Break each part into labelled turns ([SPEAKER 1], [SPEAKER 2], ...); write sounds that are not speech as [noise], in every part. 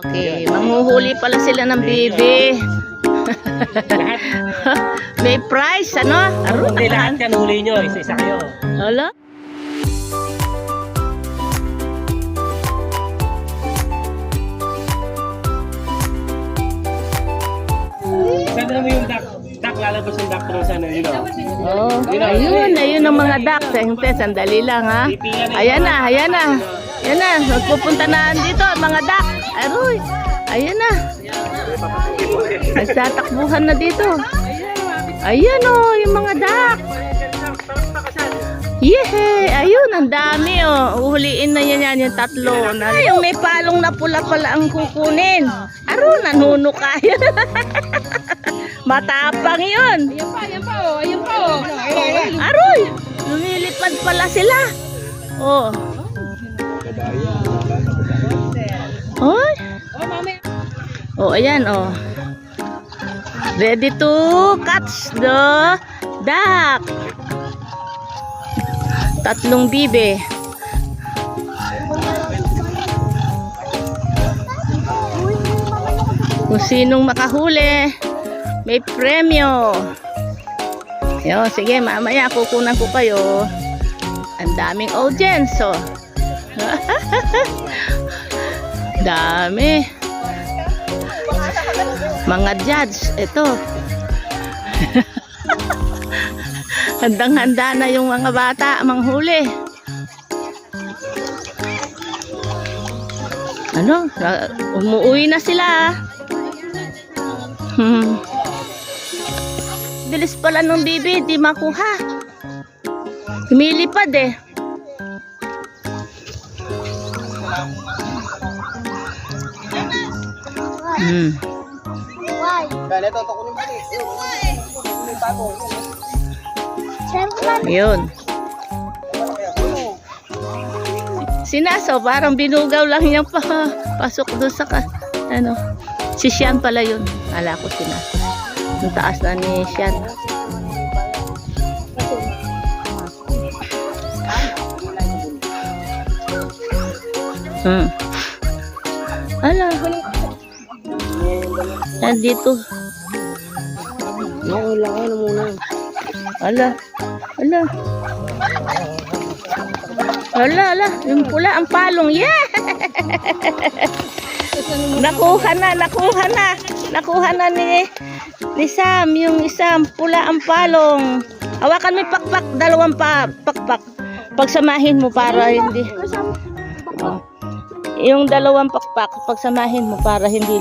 [SPEAKER 1] Okay, manghuhuli pala sila ng bibi. [laughs] May price, ano? Aro,
[SPEAKER 2] Hindi lahat yan huli nyo, isa-isa kayo.
[SPEAKER 1] Hala?
[SPEAKER 2] Saan mo yung duck? Duck, lalabas yung duck from sana, yun o.
[SPEAKER 1] Oh, ayun, ayun ang mga duck. Sente, sandali lang ha. Ayan na, ayan na. Ayan na, magpupunta na dito ang mga duck. Aroy, ayan na. Nagtatakbuhan na dito. Ayan oh, yung mga duck. Yehey! Ayun, ang dami oh. Uhuliin na yan yan, yung tatlo. Na, yung may palong na pula pala ang kukunin. Aro, nanuno ka yan. [laughs] Matapang yun.
[SPEAKER 3] Ayan pa, ayan pa, oh. Ayan pa, oh.
[SPEAKER 1] Aroy! Lumilipad pala sila. Oh. Oy.
[SPEAKER 3] Oh,
[SPEAKER 1] ayan oh. Ready to catch the duck. Tatlong bibe. Kung sinong makahuli, may premyo. Yo, sige, mamaya kukunan ko kayo. Ang daming audience, oh. [laughs] Dami. Mga judge, ito. [laughs] Handang-handa na yung mga bata manghuli. Ano? Na- Umuwi na sila. Hmm. Bilis pala nung bibi, di makuha. Lumilipad eh. Hmm. Ayun. Sinaso, parang binugaw lang niya pa pasok doon sa ano. Si Sian pala yun. Ala ko sinaso. Yung taas na ni Sian. Hmm. Ala. Nandito.
[SPEAKER 2] Naulang kayo muna.
[SPEAKER 1] Ala. Ala. Ala, ala. Yung pula, ang palong. Yeah! [laughs] nakuha na, nakuha na. Nakuha na ni, ni Sam. Yung isang pula ang palong. Hawakan mo pakpak. Dalawang pa, pakpak. Pagsamahin mo para hindi. Oh. Yung dalawang pakpak, pagsamahin mo para hindi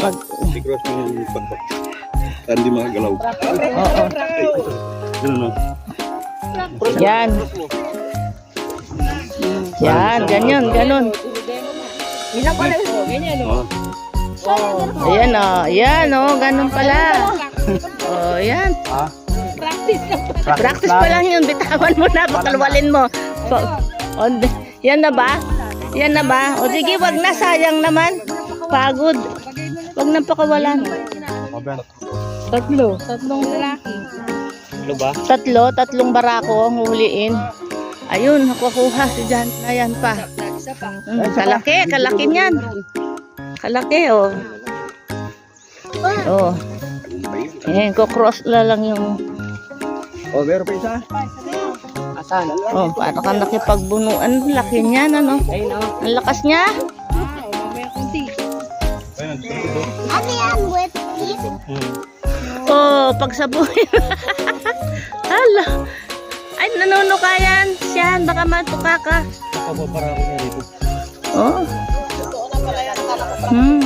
[SPEAKER 1] mag...
[SPEAKER 4] I-cross mo yung pagpak. Para hindi makagalaw.
[SPEAKER 1] Oo.
[SPEAKER 4] Ano no?
[SPEAKER 1] Yan. Yan, ganyan, ganun.
[SPEAKER 4] Oh.
[SPEAKER 1] Ayan o, oh, yan o, oh, ganun pala. Oh, yan.
[SPEAKER 3] Practice ka.
[SPEAKER 1] Practice pa lang yun, bitawan mo na, pakalwalin mo. Pa- o, d- yan na ba? Yan na ba? O sige, wag na, sayang naman. Pagod. Wag na pakawalan. Tatlo.
[SPEAKER 3] Tatlong lalaki.
[SPEAKER 2] Ano ba?
[SPEAKER 1] Tatlo, tatlong barako ang huliin. Ayun, nakukuha si Jan. Ayan pa.
[SPEAKER 3] Isa pa.
[SPEAKER 1] Mm, kalaki, kalaki niyan. Kalaki, oh. Oh. Ayan, kukross na lang yung...
[SPEAKER 4] Oh, meron pa isa?
[SPEAKER 2] Asan?
[SPEAKER 1] Oh, paano ka nakipagbunuan? Laki niyan, ano?
[SPEAKER 2] Ayun o.
[SPEAKER 1] Ang lakas niya.
[SPEAKER 3] Ah, mamaya kunti.
[SPEAKER 4] Ayun.
[SPEAKER 1] Oh, pagsabuhin. [laughs] Hala. Ay, nanuno ka yan. Siyan, baka matuka ka.
[SPEAKER 2] Nakababara ako niya dito.
[SPEAKER 1] Oh. Hmm.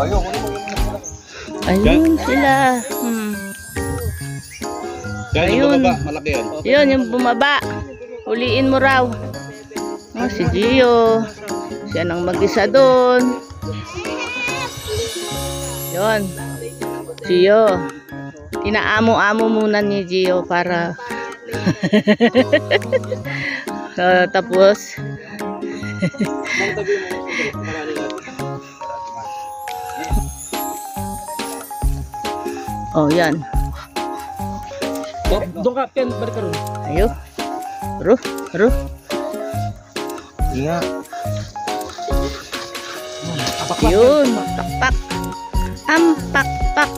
[SPEAKER 4] Ayun.
[SPEAKER 1] Ayun sila. Hmm.
[SPEAKER 4] Yan
[SPEAKER 1] Ayun.
[SPEAKER 4] yung malaki yan.
[SPEAKER 1] Yun, yung bumaba. Huliin mo raw. Oh, si Gio. Siya nang mag-isa doon. Yun. Gio. Inaamo-amo muna ni Gio para... [laughs] Ah, tapos... [laughs] oh, yan.
[SPEAKER 2] Oh, doon ka, Pen, balik ka ron.
[SPEAKER 1] Ayo. Ru, ru.
[SPEAKER 5] Nga.
[SPEAKER 1] Yun, pakpak. Ang pakpak.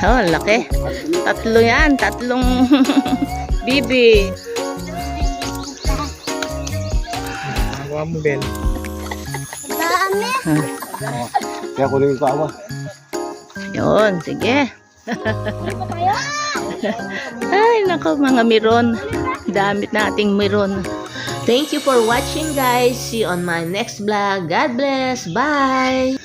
[SPEAKER 1] Oh, laki. Tatlo yan, tatlong [laughs]
[SPEAKER 5] bibi.Agawa mo, Ben.
[SPEAKER 6] Kaya kunin yung kawa.
[SPEAKER 1] Yun, sige. [laughs] Ay, nako mga miron. Damit nating miron. Thank you for watching guys. See you on my next vlog. God bless. Bye!